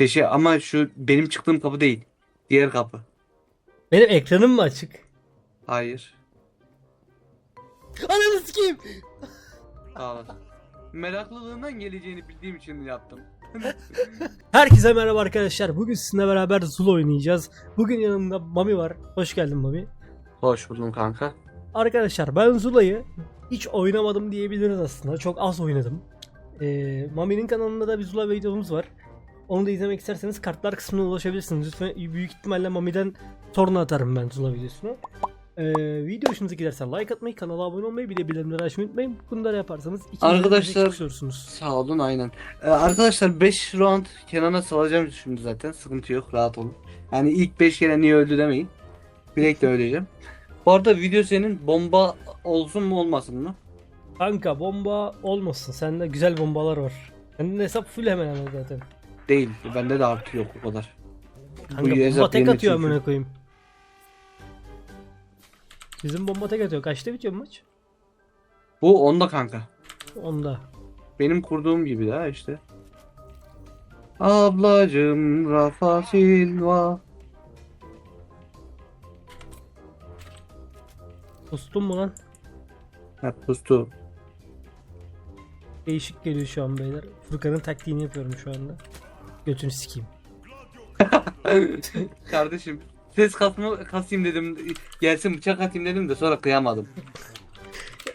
Şey şey ama şu benim çıktığım kapı değil. Diğer kapı. Benim ekranım mı açık? Hayır. Ananı sikeyim. Olasın. Meraklılığından geleceğini bildiğim için yaptım. Herkese merhaba arkadaşlar. Bugün sizinle beraber Zul oynayacağız. Bugün yanımda Mami var. Hoş geldin Mami. Hoş buldum kanka. Arkadaşlar ben Zula'yı hiç oynamadım diyebiliriz aslında. Çok az oynadım. Ee, Mami'nin kanalında da bir Zula videomuz var. Onu da izlemek isterseniz kartlar kısmına ulaşabilirsiniz. Lütfen büyük ihtimalle Mami'den sonra atarım ben Zula videosunu. Ee, video hoşunuza giderse like atmayı, kanala abone olmayı, bir de bildirimleri açmayı unutmayın. Bunları yaparsanız Arkadaşlar-. Sağ olun aynen. Ee, arkadaşlar 5 round Kenan'a salacağım şimdi zaten. Sıkıntı yok rahat olun. Yani ilk 5 kere niye öldü demeyin. Bilek de öleceğim. Bu arada video senin bomba olsun mu olmasın mı? Kanka bomba olmasın. Sende güzel bombalar var. Senin hesap full hemen hemen zaten. Değil. Bende de artı yok o kadar. Kanka Bu bomba tek atıyor amına koyayım. Bizim bomba tek atıyor. Kaçta bitiyor maç? Bu onda kanka. Onda. Benim kurduğum gibi daha işte. Ablacım Rafa Silva. Kustum mu lan? Ha pustu. Değişik geliyor şu an beyler. Furkan'ın taktiğini yapıyorum şu anda. Götünü sikeyim. Kardeşim ses kasma kasayım dedim. Gelsin bıçak atayım dedim de sonra kıyamadım.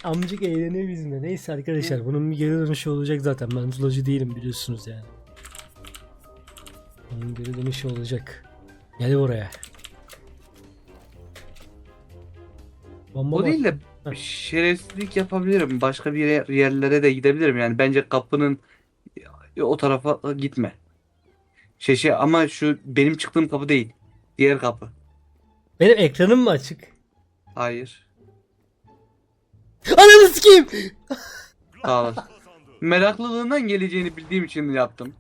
Amcık eğleniyor bizimle. Neyse arkadaşlar bunun bir geri dönüşü olacak zaten. Ben zulacı değilim biliyorsunuz yani. Bunun geri dönüşü olacak. Gel buraya. Bomba O var. değil de Heh. şerefsizlik yapabilirim. Başka bir yer- yerlere de gidebilirim. Yani bence kapının o tarafa gitme. Şey şey ama şu benim çıktığım kapı değil. Diğer kapı. Benim ekranım mı açık? Hayır. Ananı sikeyim. Sağ olasın. Meraklılığından geleceğini bildiğim için yaptım.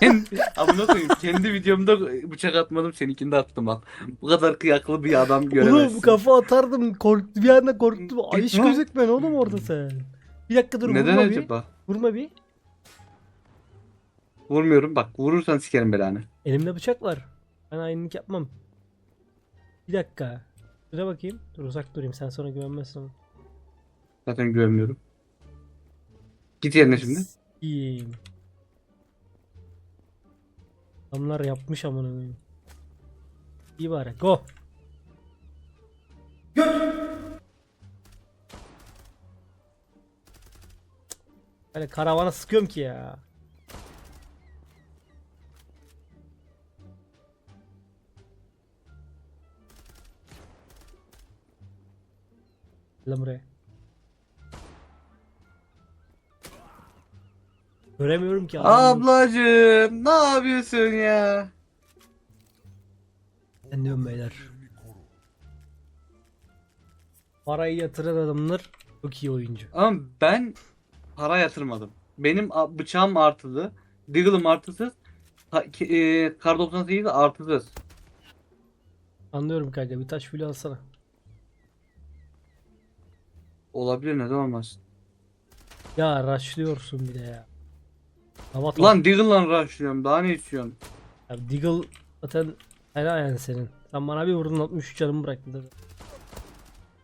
kendi, amına koyayım. Kendi videomda bıçak atmadım seninkinde attım bak. Bu kadar kıyaklı bir adam göremezsin. Oğlum kafa atardım. Korktu bir anda korktum. Ay hiç gözükmen oğlum orada sen. Bir dakika dur Neden vurma bir. acaba? Vurma bir. Vurmuyorum bak. Vurursan sikerim belanı. Elimde bıçak var. Ben aynılık yapmam. Bir dakika. Şuraya bakayım. Dur uzak durayım sen sonra güvenmezsin. ama. Zaten güvenmiyorum. Git yerine şimdi. İyiyim. Adamlar yapmış amına koyayım. İyi bari. Go. Böyle karavana sıkıyorum ki ya. Gel buraya. Göremiyorum ki adamı. Ablacım ne yapıyorsun ya? Ben diyorum beyler. Parayı yatıran adamlar çok iyi oyuncu. Ama ben para yatırmadım. Benim a- bıçağım artılı. Deagle'ım artısız. Ha- ki- e, Kar 98 de artısız. Anlıyorum kanka bir taş bile alsana. Olabilir neden olmaz. Ya rushlıyorsun bir de ya. Hava lan. Lan Deagle'la rushlıyorum daha ne istiyorsun? Ya Deagle zaten fena yani senin. Sen bana bir vurdun 63 canımı bıraktın dedi.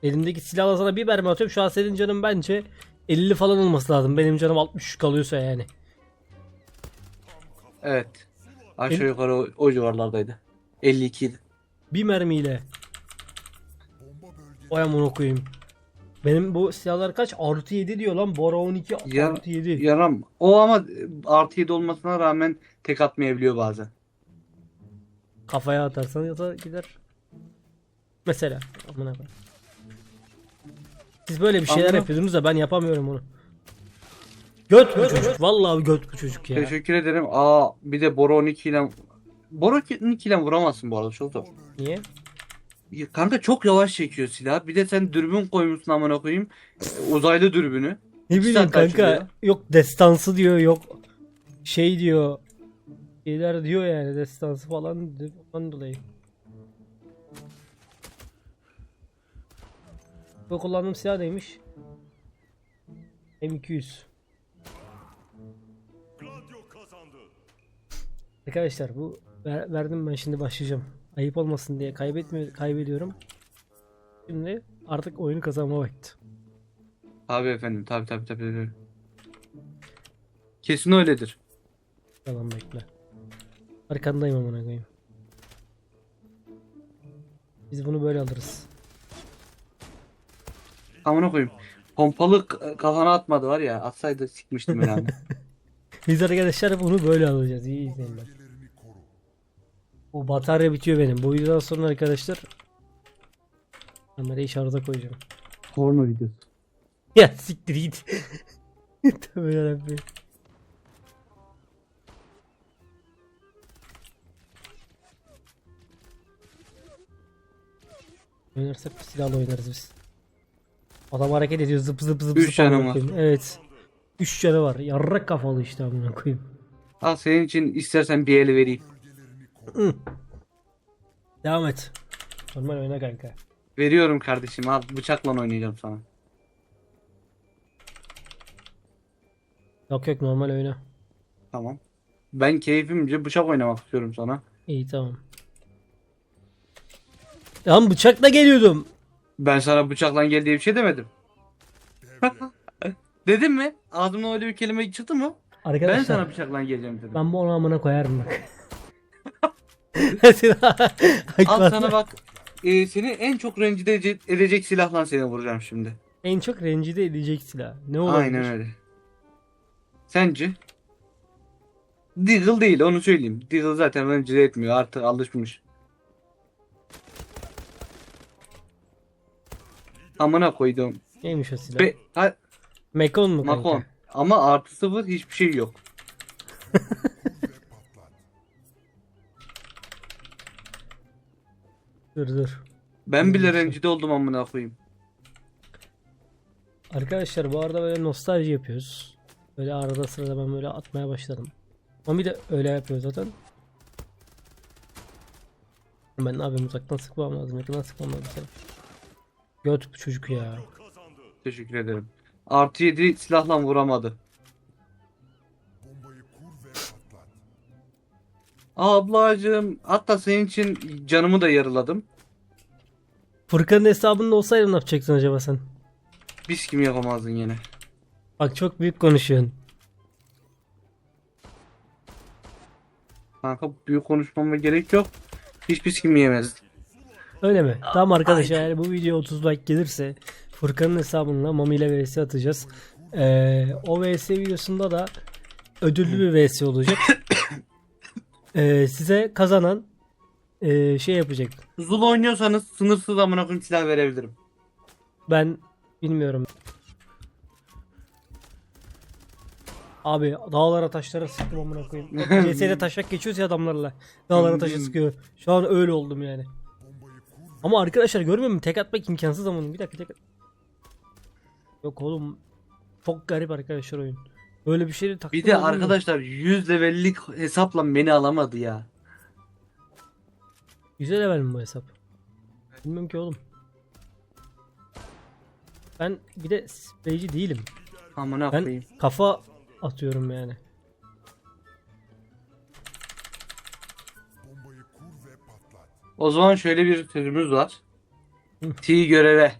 Elimdeki silahla sana bir mermi atıyorum. Şu an senin canın bence 50 falan olması lazım. Benim canım 63 kalıyorsa yani. Evet. Aşağı Benim- yukarı o, o civarlardaydı. 52 idi. Bir mermiyle. Oy amına koyayım. Benim bu silahlar kaç? Artı 7 diyor lan. Bora 12 Ya- artı 7. Yaram. O ama e, artı 7 olmasına rağmen tek atmayabiliyor bazen. Kafaya atarsan ya da gider. Mesela. Amına koyayım. Siz böyle bir şeyler Anladım. yapıyordunuz da ben yapamıyorum onu. Göt bu çocuk. Vallahi göt bu çocuk ya. Teşekkür ederim. Aa bir de Bora 12 ile Bora 12 ile vuramazsın bu arada çok zor. Niye? Ya Kanka çok yavaş çekiyor silah. Bir de sen dürbün koymuşsun amına koyayım. E, Uzaylı dürbünü. Ne İki bileyim saat kanka. açılıyor. Yok destansı diyor yok. Şey diyor. Şeyler diyor yani destansı falan ondan dolayı. Bu kullandığım silah neymiş? M200. Gladio kazandı. Arkadaşlar bu ver- verdim ben şimdi başlayacağım. Ayıp olmasın diye kaybetmi kaybediyorum. Şimdi artık oyunu kazanma vakti. Abi efendim tabi tabi tabi. Kesin öyledir. Tamam bekle. Arkandayım amına koyayım. Biz bunu böyle alırız. Amına koyayım. Pompalı k- kafana atmadı var ya atsaydı sikmiştim yani. Biz arkadaşlar bunu böyle alacağız. İyi izleyin bak. O batarya bitiyor benim. Bu videodan sonra arkadaşlar kamerayı şarja koyacağım. Porno videosu. Ya siktir git. Tövbe yarabbim. Oynarsak silahla oynarız biz. Adam hareket ediyor zıp zıp zıp Üç zıp var. Evet. 3 canı var. Yarrak kafalı işte amına koyayım. Al senin için istersen bir el vereyim. Hı. Devam et. Normal oyna kanka. Veriyorum kardeşim al bıçakla oynayacağım sana. Yok yok normal oyna. Tamam. Ben keyfimce bıçak oynamak istiyorum sana. İyi tamam. Lan bıçakla geliyordum. Ben sana bıçakla gel diye bir şey demedim. Dedim mi? Ağzımdan öyle bir kelime çıktı mı? Arkadaşlar Ben sana bıçakla geleceğim dedim. Ben bu onu amına koyarım bak. Mesela Al sana bak. e, seni en çok rencide ede- edecek silahla seni vuracağım şimdi. en çok rencide edecek silah. Ne olabilir? Aynen öyle. Sence? Deagle değil onu söyleyeyim. Deagle zaten rencide etmiyor artık alışmış. Amına koydum. Neymiş o silah? Be ha, Mekon mu kanka? Makon. Ama artı sıfır hiçbir şey yok. Dur dur. Ben bile rencide oldum amına koyayım. Arkadaşlar bu arada böyle nostalji yapıyoruz. Böyle arada sırada ben böyle atmaya başladım. Mami de öyle yapıyor zaten. Ben ne yapayım uzaktan sıkmam lazım. Yakından sıkmam lazım. Göt bu çocuk ya. Teşekkür ederim. Artı 7 silahla vuramadı. Ablacığım hatta senin için canımı da yarıladım. Furkan'ın hesabında olsaydı ne yapacaksın acaba sen? Biz kim yapamazdın yine. Bak çok büyük konuşuyorsun. Kanka büyük konuşmama gerek yok. Hiçbir kim yemez. Öyle mi? Tamam arkadaşlar eğer bu video 30 like gelirse Furkan'ın hesabında Mami ile vs atacağız. Ee, o vs videosunda da ödüllü bir vs olacak. Ee, size kazanan ee, şey yapacak. Zul oynuyorsanız sınırsız amına koyayım silah verebilirim. Ben bilmiyorum. Abi dağlara taşlara sıktım amına koyayım. CS'de taşak geçiyoruz ya adamlarla. Dağlara taşa sıkıyor. Şu an öyle oldum yani. Ama arkadaşlar görmüyor musun? Tek atmak imkansız ama bir dakika tek at- Yok oğlum. Çok garip arkadaşlar oyun. Böyle bir şey de Bir de arkadaşlar 100 levellik hesapla beni alamadı ya. Güzel level mi bu hesap? Bilmiyorum ki oğlum. Ben bir de spreyci değilim. Amına Ben koyayım. kafa atıyorum yani. O zaman şöyle bir sözümüz var. Hı. T göreve.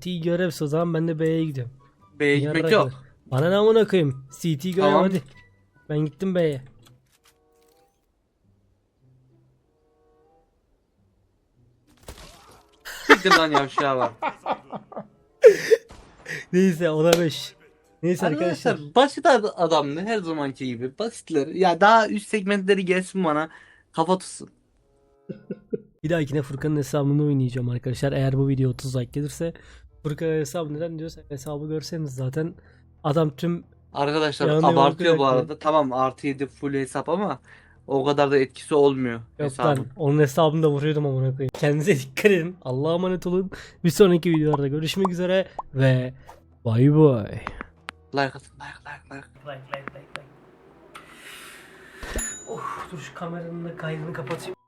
T görevse o zaman ben de B'ye gidiyorum. B'ye gitmek Yarrak yok. Bana ne amına koyayım? CT görev Tamam. hadi. Ben gittim B'ye. Siktir lan yavşağa bak. Neyse ona 5. Neyse arkadaşlar. Arkadaşlar basit ad- adamdı her zamanki gibi. Basitler. Ya daha üst segmentleri gelsin bana. Kafa tutsun. Bir dahakine Furkan'ın hesabını oynayacağım arkadaşlar. Eğer bu video 30 like gelirse Furkan'ın hesabı neden diyorsa hesabı görseniz zaten adam tüm Arkadaşlar Yanına abartıyor bu arada. Tamam artı 7 full hesap ama o kadar da etkisi olmuyor yok hesabın. ben onun hesabını da vuruyordum amına koyayım. Kendinize dikkat edin. Allah'a emanet olun. Bir sonraki videolarda görüşmek üzere ve bay bay. Like atın like like like. Like like like like. Of dur şu kameranın da kaydını kapatayım.